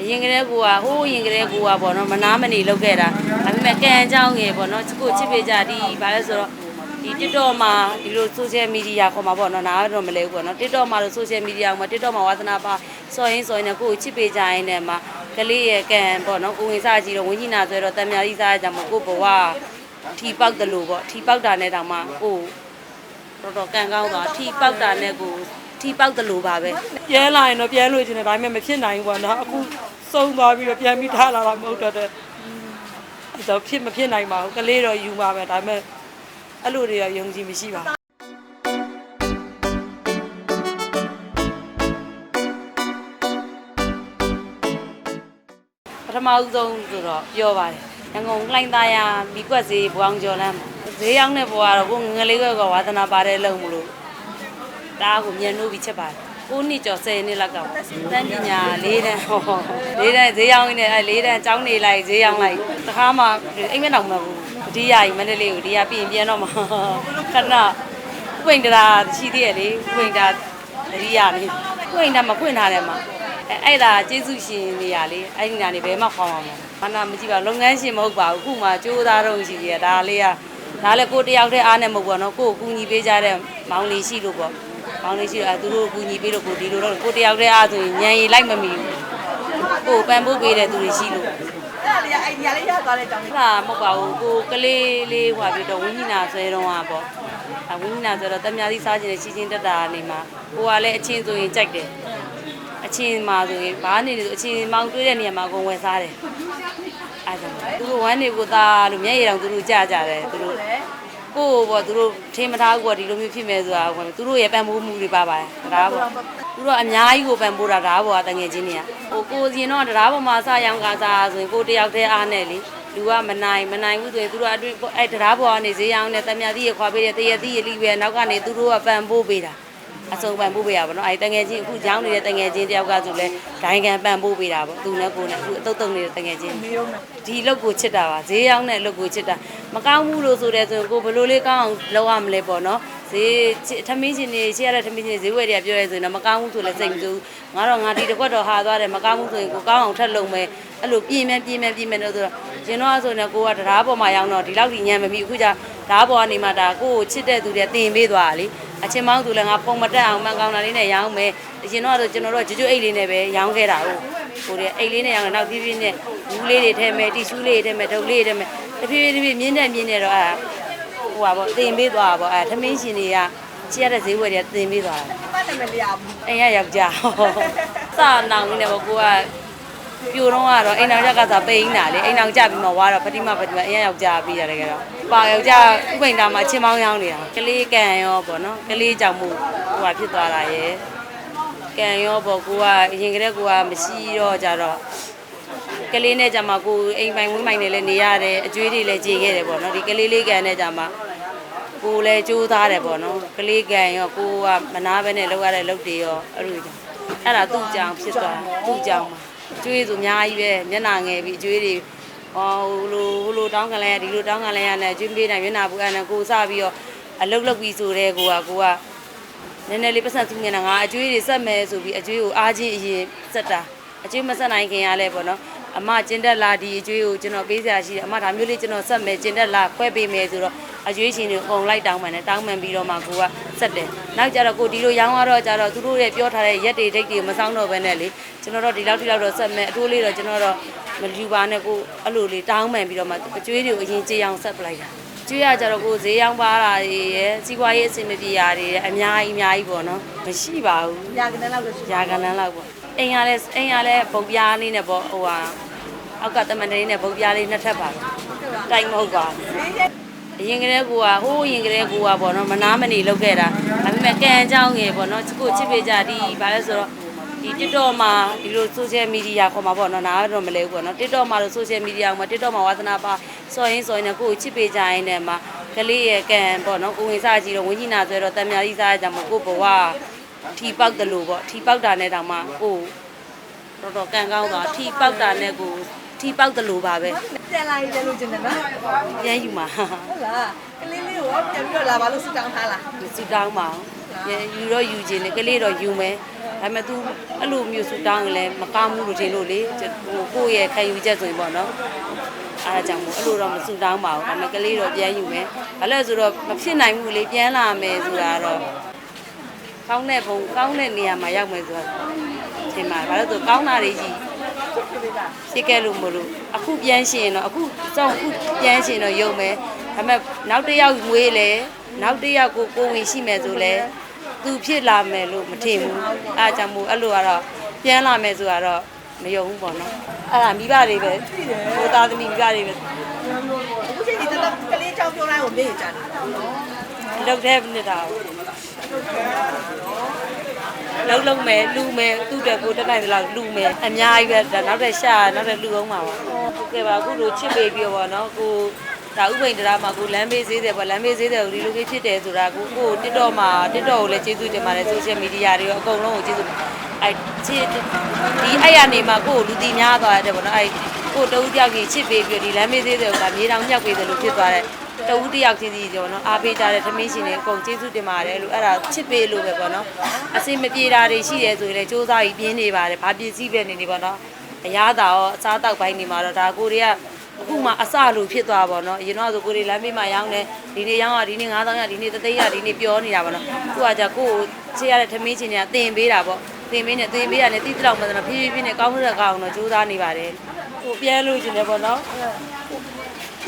အရင်ကတည်းကဟိုးအရင်ကတည်းကပေါ့နော်မနာမနေလောက်ခဲ့တာဒါပေမဲ့ကံအကြောင်းငယ်ပေါ့နော်ကိုချစ်ပေးကြဒီဘာလဲဆိုတော့ဒီ TikTok မှာဒီလို social media ခေါ်မှာပေါ့နော်နားတော့မလဲဘူးပေါ့နော် TikTok မှာလို့ social media မှာ TikTok မှာဝါသနာပါစော်ရင်းစော်ရင်းနဲ့ကိုကိုချစ်ပေးကြရင်လည်းမှာကလေးရဲ့ကံပေါ့နော်ကိုဝင်စားကြည့်တော့ဝင်းကြီးနာဆိုတော့တံမြာကြီးစားကြမှာကိုဘဝထီပေါက်တယ်လို့ပေါ့ထီပေါက်တာနဲ့တောင်မှကိုတော်တော်ကံကောင်းသွားထီပေါက်တာနဲ့ကိုထီပေါက်တယ်လို့ပါပဲပြန်လာရင်တော့ပြန်လို့ချင်တယ်ဒါပေမဲ့မဖြစ်နိုင်ဘူးပေါ့နော်အခု စုံသွားပြီးတော့ပြန်ပြီးထားလာတာမဟုတ်တော့တဲ့အဲ့တော့ဖြစ်မဖြစ်နိုင်ပါဘူးကလေးတော့ယူပါမယ်ဒါပေမဲ့အဲ့လိုတွေကယုံကြည်မရှိပါဘူးပထမဦးဆုံးဆိုတော့ပြောပါတယ်ရန်ကုန်လှိုင်းသားရမိကွက်ဈေးဘွားအောင်ကျော်လမ်းမှာဈေးရောက်တဲ့ဘွားကတော့ကိုငယ်ငယ်လေးကဝါသနာပါတဲ့လုံမလို့ဒါကိုမြန်လို့ပြီးချက်ပါတယ် 9နှစ်ကျော်10နှစ်လောက်ကတန်းပညာ၄တန်းဟော၄တန်းဈေးရောင်းနေအဲ၄တန်းចောင်းနေလိုက်ဈေးရောင်းလိုက်တခါမှအိမ်မက်တော့မဟုတ်ဘူးဒီရကြီးမန္တလေးကိုဒီရပြင်ပြန်တော့မှခဏခွင့်တရာရှိသေးရဲ့လေခွင့်တာတတိယနေခွင့်တာမခွင့်ထားတယ်မှာအဲအဲ့ဒါကျေးဇူးရှင်နေရလေအဲ့ဒီနာနေဘယ်မှခေါင်းအောင်မနာမကြည့်ပါလုပ်ငန်းရှင်မဟုတ်ပါဘူးခုမှကြိုးစားတော့ရှိရဒါလေးကဒါလည်းကိုတယောက်တည်းအားနဲ့မဟုတ်ပါတော့ကိုကိုကူညီပေးကြတဲ့မောင်လေးရှိလို့ပေါ့ မောင်လေးရှိတော့အဲသူတို့ကူညီပေးလို့ကိုဒီလိုတော့ကိုတယောက်တည်းအားဆိုရင်ညံရီလိုက်မမီဘူးကိုပန်ဖို့ပေးတဲ့သူတွေရှိလို့အဲ့ဒါလေးကအိုင်ဒီယာလေးရသွားတဲ့ကြောင့်အဲ့ဒါမဟုတ်ပါဘူးကိုကလေးလေးဟွာပြီးတော့ဝင်းကြီးနာဆွဲတော့อ่ะပေါ့အဲဝင်းကြီးနာဆိုတော့တမယာသီးစားခြင်းနဲ့ချီချင်းတက်တာနေမှာကိုကလည်းအချင်းဆိုရင်ကြိုက်တယ်အချင်းမှာဆိုရင်ဘာနေလဲဆိုအချင်းမောင်တွေးတဲ့နေရာမှာအကုန်ဝယ်စားတယ်အဲဒါကြောင့်သူတို့ဝမ်းနေကိုသားလို့မျက်ရည်တောင်သူတို့ကြကြတယ်သူတို့ ကိုယ့်ဘောသူတို့ထင်းမထားဘူးပေါ့ဒီလိုမျိုးဖြစ်မယ်ဆိုတာကိုသူတို့ရဲ့ပံ့ပိုးမှုတွေပါပါတယ်ဒါပေါ့သူတို့အများကြီးကိုပံ့ပိုးတာဒါပေါ့တငယ်ချင်းတွေကဟိုကိုစီတော့တရားပေါ်မှာစရောင်းကစားဆိုရင်ကိုတယောက်တည်းအားနဲ့လေလူကမနိုင်မနိုင်ဘူးဆိုရင်သူတို့အတွေ့အဲတရားပေါ်ကနေဈေးရောင်းနဲ့တမယာသီးရခွာပေးတယ်တရသီးရလိပဲနောက်ကနေသူတို့ကပံ့ပိုးပေးတာ အစုံပန်ပို့ပေးရပါတော့အဲတငယ်ချင်းအခုကြောင်းနေတဲ့တငယ်ချင်းတယောက်ကဆိုလဲဒိုင်းကန်ပန်ပို့ပေးတာပေါ့သူနဲ့ကိုနဲ့အခုအတုတ်တုံနေတဲ့တငယ်ချင်းဒီလုတ်ကိုချစ်တာပါဈေးရောက်တဲ့လုတ်ကိုချစ်တာမကောင်းဘူးလို့ဆိုတဲ့ဆိုရင်ကိုဘယ်လိုလေးကောင်းအောင်လုပ်ရမလဲပေါ့နော်ဈေးထမင်းချင်းနေရှေ့ရတဲ့ထမင်းချင်းဈေးဝယ်တွေကပြောရဲဆိုရင်တော့မကောင်းဘူးဆိုလဲစိတ်မတူငါတော့ငါဒီတစ်ခွက်တော့ဟာသွားတယ်မကောင်းဘူးဆိုရင်ကိုကောင်းအောင်ထပ်လုပ်မယ်အဲ့လိုပြင်းမြန်ပြင်းမြန်ပြင်းမြန်လို့ဆိုတော့ရှင်တော့ဆိုနေကိုကတရားပေါ်မှာရောက်တော့ဒီလောက်ဒီညံမပြီးအခုကျဓာတ်ပေါ်ကနေမှဒါကိုကိုချစ်တဲ့သူတွေတင်ပေးသွားတာလေ အချင်းမောင်းသူလည်းငါပုံမတက်အောင်မန်ကောင်းတာလေးနဲ့ရောင်းမယ်အရင်တော့ကျွန်တော်တို့ကျွတ်ကျွတ်အိတ်လေးနဲ့ပဲရောင်းခဲ့တာဟုတ်ဟိုတဲ့အိတ်လေးနဲ့ရောင်းတယ်နောက်ဖြည်းဖြည်းနဲ့ဘူးလေးတွေထဲမယ်တီရှူးလေးတွေထဲမယ်ဒုတ်လေးတွေထဲမယ်တဖြည်းဖြည်းတဖြည်းမြင်းနဲ့မြင်းနဲ့တော့အဲ့ဟိုပါပေါ့တင်ပေးသွားတာပေါ့အဲ့သမင်းရှင်တွေကချီရတဲ့ဈေးဝယ်တွေကတင်ပေးသွားတာမတ်နာမည်လေးอ่ะအိမ်ရယောက်ျားစနောင်နေပေါ့ကိုက ပြိုတော့ကတော့အိမ်အောင်ကြကစားပိန်တာလေအိမ်အောင်ကြပြီးမှဝါတော့ပတိမပတိမအိမ်ရယောက်ျားပြီးရတယ်ကြတော့ပါယောက်ျားဥပိန်တာမှာချင်းမောင်းရောင်းနေတာကလေးကန်ရောပေါ့နော်ကလေးကြောင့်မို့ဟိုကဖြစ်သွားတာရယ်ကန်ရောပေါ့ကိုကအရင်ကတည်းကကိုကမရှိတော့ကြတော့ကလေးနဲ့ကြမှာကိုအိမ်ပိုင်ဝင်းပိုင်နဲ့လည်းနေရတယ်အကျွေးတွေလည်းကြေခဲ့တယ်ပေါ့နော်ဒီကလေးလေးကန်နဲ့ကြမှာကိုယ်လည်းကြိုးစားတယ်ပေါ့နော်ကလေးကံရောကိုကမနာပဲနဲ့လောက်ရတဲ့လုပ်တွေရောအဲ့လိုကြောင့်အဲ့ဒါသူ့ကြောင့်ဖြစ်သွားတာသူ့ကြောင့်မှာအ ကျွေးဆိုအများကြီးပဲမျက်နှာငယ်ပြီးအကျွေးတွေဟောဟိုလိုဟိုလိုတောင်းခံလဲရဒီလိုတောင်းခံလဲရနဲ့ကျွေးပေးနိုင်မျက်နှာပူအဲ့နဲ့ကိုစပြီးတော့အလုတ်လုတ်ပြီးဆိုတဲ့ကိုကကိုကနည်းနည်းလေးပတ်စံသူငယ်နာငါအကျွေးတွေဆက်မယ်ဆိုပြီးအကျွေးကိုအားချင်းအရင်ဆက်တာအကျွေးမဆက်နိုင်ခင်ရလဲပေါ့နော်အမကျင်တက်လာဒီအကျွေးကိုကျွန်တော်ပေးစရာရှိတယ်အမဒါမျိုးလေးကျွန်တော်ဆက်မယ်ကျင်တက်လာခွဲပေးမယ်ဆိုတော့ အကျွေးရှင်တွေအကုန်လိုက်တောင်းမှန်တယ်တောင်းမှန်ပြီးတော့မှကိုကဆက်တယ်နောက်ကြတော့ကိုဒီလိုရောင်းရတော့ကြတော့သူတို့ရဲ့ပြောထားတဲ့ရက်တွေဒိတ်တွေမဆောင်တော့ဘဲနဲ့လေကျွန်တော်တို့ဒီလောက်ဒီလောက်တော့ဆက်မယ်အတိုးလေးတော့ကျွန်တော်တော့မလူပါနဲ့ကိုအဲ့လိုလေးတောင်းမှန်ပြီးတော့မှအကျွေးတွေကိုအရင်ကြေးအောင်ဆက်ပလိုက်တာကျွေးရကြတော့ကိုဈေးရောင်းပါတာတွေရယ်စီးပွားရေးအဆင်မပြေတာတွေရယ်အများကြီးအများကြီးပေါ့နော်မရှိပါဘူးညာကနေလောက်လို့ရှိရာကနန်းလောက်ပေါ့အိမ်ကလည်းအိမ်ကလည်းပုံပြားလေးနဲ့ပေါ့ဟိုဟာအောက်ကတမန်တလေးနဲ့ပုံပြားလေးနှစ်ထပ်ပါတိုင်မဟုတ်ပါဘူး အရင်ကတည်းကဟိုးအရင်ကတည်းကပေါ့နော်မနာမနေလောက်ခဲ့တာဒါပေမဲ့ကံအကြောင်းငယ်ပေါ့နော်ကိုချစ်ပေးကြဒီဘာလဲဆိုတော့ဒီ TikTok မှာဒီလို social media ခေါ်မှာပေါ့နော်နားတော့မလဲဘူးပေါ့နော် TikTok မှာလို့ social media မှာ TikTok မှာဝါသနာပါစော်ရင်းစော်ရင်းနဲ့ကိုကိုချစ်ပေးကြရင်လည်းမှာကလေးရဲ့ကံပေါ့နော်ကိုဝင်စားကြည့်တော့ဝင်းကြီးနာဆိုတော့တံမြာကြီးစားကြမှာကိုဘဝထီပေါက်တယ်လို့ပေါ့ထီပေါက်တာနဲ့တောင်မှကိုတော်တော်ကံကောင်းသွားထီပေါက်တာနဲ့ကို ထီပေါက်တယ်လို့ပါပဲပြန်လာရင်လည်းလို့ကျင်တယ်နော်ရမ်းယူမှာဟုတ်လားကလေးလေးကိုပြန်ပြီးတော့လာပါလို့စတောင်းထားလားစီတောင်းပါအောင်ယူတော့ယူခြင်းနဲ့ကလေးတော့ယူမယ်ဒါပေမဲ့ तू အဲ့လိုမျိုးဆူတောင်းရင်လည်းမကောင်းဘူးလို့ထင်လို့လေဟိုကိုယ့်ရဲ့ခံယူချက်ဆိုရင်ပေါ့နော်အားကြောင့်မို့အဲ့လိုတော့မဆူတောင်းပါဘူးဒါပေမဲ့ကလေးတော့ပြန်ယူမယ်ဘာလို့လဲဆိုတော့မဖြစ်နိုင်ဘူးလေပြန်လာမယ်ဆိုတာတော့ကောင်းတဲ့ဘုံကောင်းတဲ့နေရာမှာရောက်မယ်ဆိုတော့ထင်ပါတယ်ဘာလို့လဲဆိုကောင်းတာတွေကြီး ဖြစ်ခဲ့လို့မလို့အခုပြန်ရှင်တော့အခုစောင့်အခုပြန်ရှင်တော့ယုံမယ်ဒါပေမဲ့နောက်တစ်ယောက်ငွေလေနောက်တစ်ယောက်ကိုကိုဝင်ရှိမယ်ဆိုလဲသူဖြစ်လာမယ်လို့မထင်ဘူးအဲအကြောင့်မို့အဲ့လိုကတော့ပြန်လာမယ်ဆိုတာတော့မယုံဘူးပေါ့နော်အဲ့ဒါမိဘတွေပဲဟိုသားသမီးမိဘတွေပဲအခုချိန်ဒီတော့ကလေးကြောင်ပြောလိုက်ကိုမေ့ကြတယ်လောက်တဲ့နေတာ လောက်လုံးမယ်လူမယ်သူ့တက်ကိုတက်နိုင်သလောက်လူမယ်အများကြီးပဲဒါနောက်တဲ့ရှာနောက်တဲ့လူအောင်ပါပါဟုတ်ကဲ့ပါအခုလိုချစ်ပေးပြီးတော့ဗောနော်ကိုဒါဥပိန်တရားမှာကိုလမ်းမေးသေးတယ်ဗောလမ်းမေးသေးတယ်ကိုဒီလိုလေးဖြစ်တယ်ဆိုတာကိုကိုတစ်တော့မှာတစ်တော့ကိုလည်းကျေးဇူးတင်ပါတယ်ဆိုရှယ်မီဒီယာတွေရောအကုန်လုံးကိုကျေးဇူးအဲချစ်ဒီအဲ့ရနေမှာကိုကိုလူတီများသွားတယ်ဗောနော်အဲကိုတဦးတယောက်ကြီးချစ်ပေးပြီးဒီလမ်းမေးသေးတယ်ကမြေတောင်မြောက်ပေးတယ်လို့ဖြစ်သွားတယ် တဦးတစ်ယောက်ချင်းစီကျော်နော်အားပေးကြတဲ့သမီးရှင်တွေအကုန်ကျေးဇူးတင်ပါတယ်လို့အဲ့ဒါချစ်ပေးလို့ပဲပေါ့နော်အစင်မပြေတာတွေရှိတယ်ဆိုရင်လည်းစူးစမ်းပြီးပြင်းနေပါတယ်ဘာပစ္စည်းပဲနေနေပေါ့နော်အရသာရောအစားတောက်ပိုင်းနေမှာတော့ဒါကိုတွေကအခုမှအစလိုဖြစ်သွားပါတော့အရင်တော့ဆိုကိုတွေလမ်းမေးမှရောင်းတယ်ဒီနေ့ရောင်းရဒီနေ့9000ရဒီနေ့3သိန်းရဒီနေ့ပြောနေတာပေါ့နော်ခုကကြကိုကိုချေရတဲ့သမီးရှင်တွေကတင်ပေးတာပေါ့တင်ပေးနေတင်ပေးရတယ်တိတိလောက်မှဆိုတော့ဖြည်းဖြည်းဖြည်းနဲ့ကောင်းတဲ့ကောင်းတော့စူးစမ်းနေပါတယ်ကိုပြန်လို့ရှင်တယ်ပေါ့နော်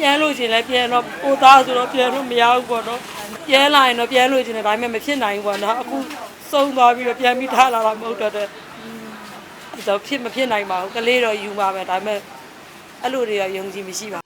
ပြန်လို့ရှင်လဲပြန်တော့ကိုသားဆိုတော့ပြန်လို့မရဘူးပေါ့နော်ပြန်လာရင်တော့ပြန်လို့ရှင်တယ်ဒါပေမဲ့မဖြစ်နိုင်ဘူးပေါ့နော်အခုစုံသွားပြီးတော့ပြန်ပြီးထားလာတာမဟုတ်တော့တဲ့အဲ့တော့ဖြစ်မဖြစ်နိုင်ပါဘူးကလေးတော့ယူပါမယ်ဒါပေမဲ့အဲ့လိုတွေတော့ယုံကြည်မရှိပါ